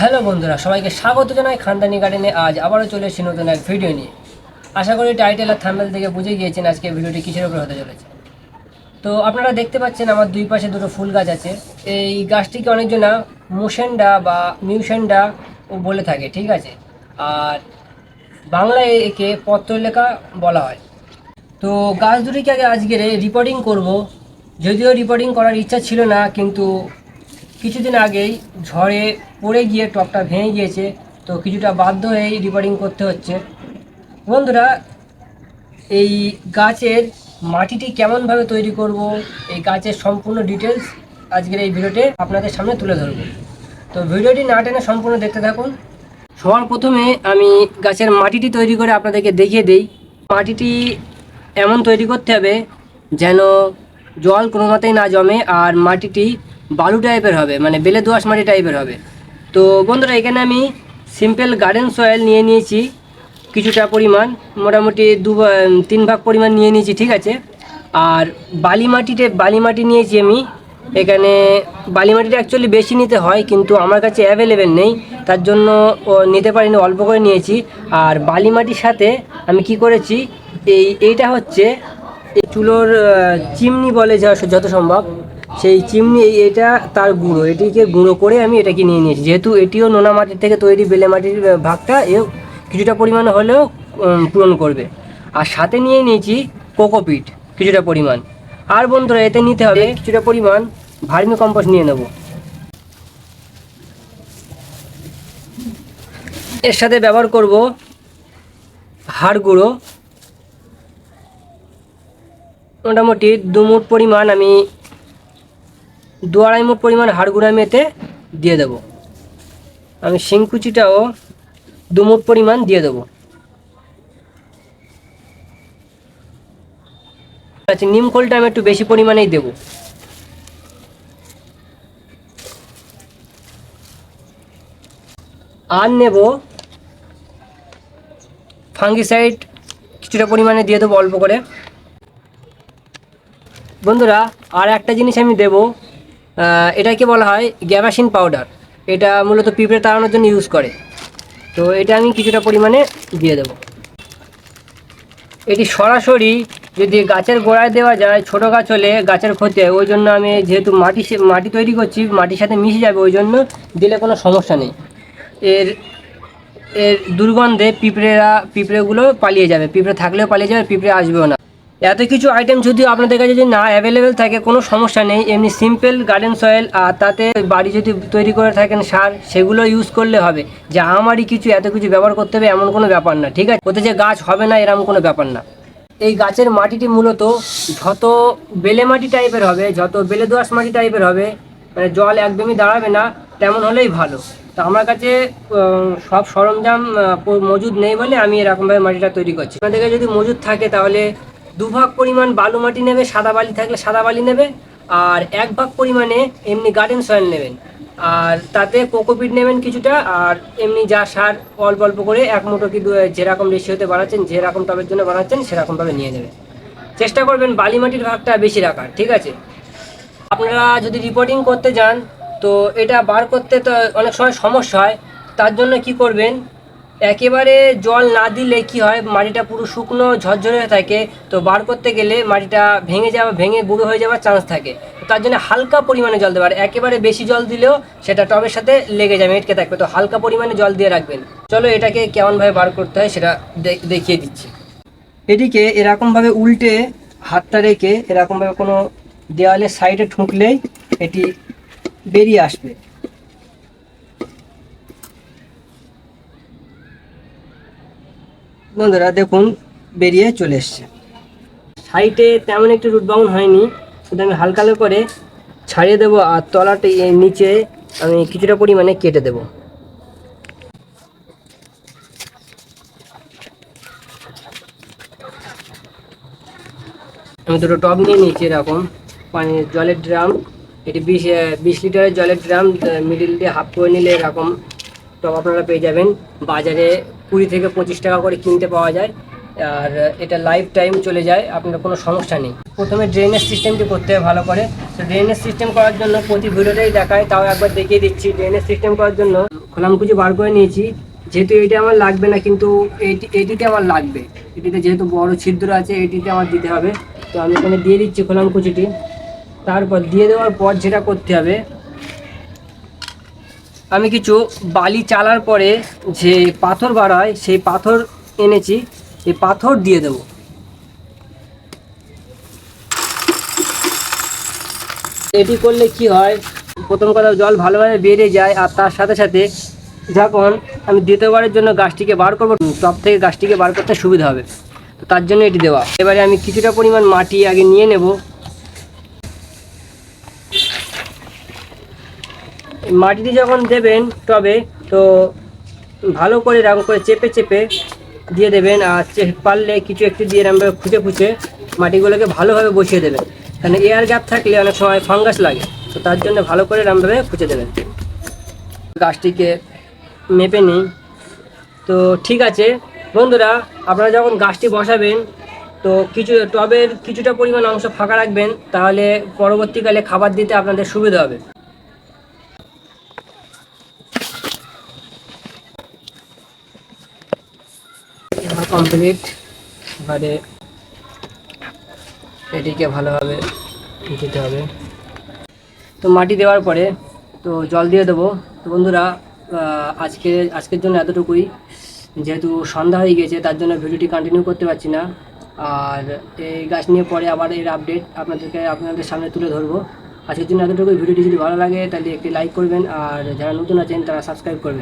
Hello বন্ধুরা, সবাইকে স্বাগত জানাই খানদানি গার্ডেনে। আজ আবারও চলে এসেছি নতুন এক ভিডিও নিয়ে। আশা করি টাইটেল আর থাম্বেল থেকে বুঝে গিয়েছেন আজকে ভিডিওটি কিসের উপরে হতে চলেছে। তো আপনারা দেখতে পাচ্ছেন আমার দুই পাশে দুটো ফুল গাছ আছে। এই গাছটিকে অনেকজনা মুসেন্ডা বা মিউসেন্ডা ও বলে থাকে, ঠিক আছে? আর বাংলায় একে পত্রলেখা বলা হয়। তো গাছ দুটিকে আগে আজকে রিপোর্টিং করব। যদিও রিপোর্টিং করার ইচ্ছা ছিল না, কিন্তু কিছুদিন আগেই ঝড়ে পড়ে গিয়ে টপটা ভেঙে গিয়েছে, তো কিছুটা বাধ্য হয়েই রিপোর্টিং করতে হচ্ছে। বন্ধুরা, এই গাছের মাটিটি কেমনভাবে তৈরি করব, এই গাছের সম্পূর্ণ ডিটেলস আজকের এই ভিডিওতে আপনাদের সামনে তুলে ধরব। তো ভিডিওটি না টেনে সম্পূর্ণ দেখতে থাকুন। সবার প্রথমে আমি গাছের মাটিটি তৈরি করে আপনাদেরকে দেখিয়ে দেই। মাটিটি এমন তৈরি করতে হবে যেন জল কোনো মতেই না জমে, আর মাটিটি বালু টাইপের হবে মানে বেলে দোআঁশ মাটি টাইপের হবে। তো বন্ধুরা, এখানে আমি সিম্পল গার্ডেন সয়েল নিয়ে নিয়েছি, কিছুটা পরিমাণ, মোটামুটি দু তিন ভাগ পরিমাণ নিয়ে নিয়েছি, ঠিক আছে? আর বালি মাটিতে, বালি মাটি নিয়েছি আমি। এখানে বালি মাটিটা অ্যাকচুয়ালি বেশি নিতে হয়, কিন্তু আমার কাছে অ্যাভেলেবেল নেই। তার জন্য নিতে পারিনি, অল্প করে নিয়েছি। আর বালি মাটির সাথে আমি কি করেছি, এই, এইটা হচ্ছে, এই চুলোর চিমনি বলে যা, যত সম্ভব। সেই চিমনি এটা তার গুঁড়ো। এটিকে গুঁড়ো করে আমি এটাকে নিয়ে নিয়েছি। যেহেতু এটিও নোনা মাটির থেকে তৈরি বেলে মাটির ভাগটা এও কিছুটা পরিমাণ হলেও পূরণ করবে। আর সাথে নিয়ে নিয়েছি কোকোপিট কিছুটা পরিমাণ। আর বন্ধুরা এতে নিতে হবে কিছুটা পরিমাণ ভার্মি কম্পোস্ট নিয়ে নেব। এর সাথে ব্যবহার করব হাড় গুঁড়ো। মোটামুটি দুমুট পরিমাণ আমি দু আড়াই মুঠ পরিমাণ হাড় গুঁড়ো আমি এতে দিয়ে দেবো। আমি শিংকুচিটাও দু মুঠ পরিমাণ দিয়ে দেবো। আচ্ছা নিম খোলটা আমি একটু বেশি পরিমাণেই দেবো। আর নেব ফাঙ্গিসাইড, কিছুটা পরিমাণে দিয়ে দেবো অল্প করে। বন্ধুরা, আর একটা জিনিস আমি দেব এটাকে বলা হয় গ্যাবাসিন পাউডার। এটা মূলত পিঁপড়ে তাড়ানোর জন্য ইউজ করে। তো এটা আমি কিছুটা পরিমাণে দিয়ে দেব। এটি সরাসরি যদি গাছের গোড়ায় দেওয়া যায়, ছোট গাছ হলে গাছের ক্ষতি হয়। ওই জন্য আমি যেহেতু মাটি মাটি তৈরি করছি, মাটির সাথে মিশে যাবে, ওই জন্য দিলে কোনো সমস্যা নেই। এর এর দুর্গন্ধে পিঁপড়েরা পিঁপড়েগুলো পালিয়ে যাবে। পিঁপড়ে থাকলেও পালিয়ে যাবে, পিঁপড়ে আসবেও না। এত কিছু আইটেম যদি আপনাদের কাছে যদি না অ্যাভেলেবেল থাকে, কোনো সমস্যা নেই। এমনি সিম্পল গার্ডেন সয়েল আর তাতে বাড়ি যদি তৈরি করে থাকেন সার, সেগুলো ইউজ করলে হবে। যে আমারই কিছু, এত কিছু ব্যবহার করতে হবে, এমন কোনো ব্যাপার না, ঠিক আছে? ওতে যে গাছ হবে না, এরকম কোনো ব্যাপার না। এই গাছের মাটিটি মূলত যত বেলে মাটি টাইপের হবে, যত বেলে দোআঁশ মাটি টাইপের হবে মানে জল একদমই দাঁড়াবে না, তেমন হলেই ভালো। তো আমার কাছে সব সরঞ্জাম মজুদ নেই বলে আমি এরকমভাবে মাটিটা তৈরি করছি। আপনাদের যদি মজুদ থাকে, তাহলে দু ভাগ পরিমাণ বালু মাটি নেবে, সাদা বালি থাকলে সাদা বালি নেবে, আর এক ভাগ পরিমাণে এমনি গার্ডেন সয়েল নেবেন। আর তাতে কোকোপিট নেবেন কিছুটা, আর এমনি যা সার অল্প অল্প করে এক মুঠো কি যেরকম রেশিওতে বানাচ্ছেন যেরকম টবের জন্য বানাচ্ছেন সেরকমভাবে নিয়ে নেবেন। চেষ্টা করবেন বালি মাটির ভাগটা বেশি রাখার, ঠিক আছে? আপনারা যদি রিপোর্টিং করতে যান, তো এটা বার করতে তো অনেক সময় সমস্যা হয়, তার জন্য কি করবেন একেবারে জল না দিলে কি হয়? মাটিটা পুরো শুকনো, ঝরঝরে হয়ে থাকে। তো বার করতে গেলে মাটিটা ভেঙে যাওয়া, ভেঙে গুঁড়ো হয়ে যাওয়ার চান্স থাকে। তার জন্য হালকা পরিমাণে জল দেবে আর একেবারে বেশি জল দিলেও সেটা টবের সাথে লেগে যাবে এটকে থাকবে। তো হালকা পরিমাণে জল দিয়ে রাখবেন। চলো এটাকে কেমনভাবে বার করতে হয় সেটা দেখিয়ে দিচ্ছি। এটিকে এরকমভাবে উল্টে হাতটা রেখে এরকমভাবে কোনো দেওয়ালের সাইডে ঠুকলেই এটি বেরিয়ে আসবে। বন্ধুরা দেখুন, বেরিয়ে চলে এসছে। সাইডে তেমন একটু রুট বাউন্ড হয়নি, শুধু আমি হালকা হালকা করে ছাড়িয়ে দেবো আর তলাটা নিচে আমি কিছুটা পরিমাণে কেটে দেবো। আমি দুটো টব নিয়ে নিয়েছি এরকম পানি জলের ড্রাম এটি বিশ বিশ লিটারের জলের ড্রাম মিডিল দিয়ে হাফ করে নিলে এরকম টব আপনারা পেয়ে যাবেন। বাজারে কুড়ি থেকে পঁচিশ টাকা করে কিনতে পাওয়া যায়, আর এটা লাইফ টাইম চলে যায়, আপনার কোনো সমস্যা নেই। প্রথমে ড্রেনেজ সিস্টেমটি করতে হবে ভালো করে। তো ড্রেনেজ সিস্টেম করার জন্য প্রতি ভিডিওটাই দেখায়, তাও একবার দেখিয়ে দিচ্ছি। ড্রেনেজ সিস্টেম করার জন্য খোলামকুচি বার করে নিয়েছি। যেহেতু এইটা আমার লাগবে না, কিন্তু এইটি এইটিতে আমার লাগবে। এটিতে যেহেতু বড় ছিদ্র আছে এইটিতে আমার দিতে হবে। তো আমি এখানে দিয়ে দিচ্ছি খোলামকুচিটি তারপর দিয়ে দেওয়ার পর যেটা করতে হবে আমি কিছু বালি চালার পরে যে পাথর বার হয়, সেই পাথর এনেছি, এই পাথর দিয়ে দেবো। এটি করলে কি হয়, প্রথম কথা জল ভালোভাবে বেরিয়ে যায় আর তার সাথে সাথে যখন আমি দ্বিতীয়বারের জন্য গাছটিকে বার করব টপ থেকে গাছটিকে বার করতে সুবিধা হবে। তো তার জন্য এটি দেওয়া। এবারে আমি কিছুটা পরিমাণ মাটি আগে নিয়ে নেব। মাটিটি যখন দেবেন টবে, তো ভালো করে এরকম করে চেপে চেপে দিয়ে দেবেন আর পারলে কিছু একটু দিয়ে এরকম খুঁজে খুঁচে মাটিগুলোকে ভালোভাবে বসিয়ে দেবেন। কারণ এয়ার গ্যাপ থাকলে অনেক সময় ফাঙ্গাস লাগে, তো তার জন্য ভালো করে এরকমভাবে খুঁচে দেবেন। গাছটিকে মেপে নিই তো ঠিক আছে, বন্ধুরা, আপনারা যখন গাছটি বসাবেন, তো কিছু টবের কিছুটা পরিমাণ অংশ ফাঁকা রাখবেন, তাহলে পরবর্তীকালে খাবার দিতে আপনাদের সুবিধা হবে আমার কমপ্লিট এবারে এটিকে ভালোভাবে দিতে হবে। তো মাটি দেওয়ার পরে তো জল দিয়ে দেবো। তো বন্ধুরা আজকে, আজকের জন্য এতটুকুই। যেহেতু সন্ধ্যা হয়ে গেছে, তার জন্য ভিডিওটি কন্টিনিউ করতে পারছি না। আর এই গাছ নিয়ে পরে আবার এর আপডেট আপনাদেরকে, আপনাদের সামনে তুলে ধরবো। আজকের জন্য এতটুকুই। ভিডিওটি যদি ভালো লাগে, তাহলে একটি লাইক করবেন। আর যারা নতুন আছেন, তারা সাবস্ক্রাইব করবেন।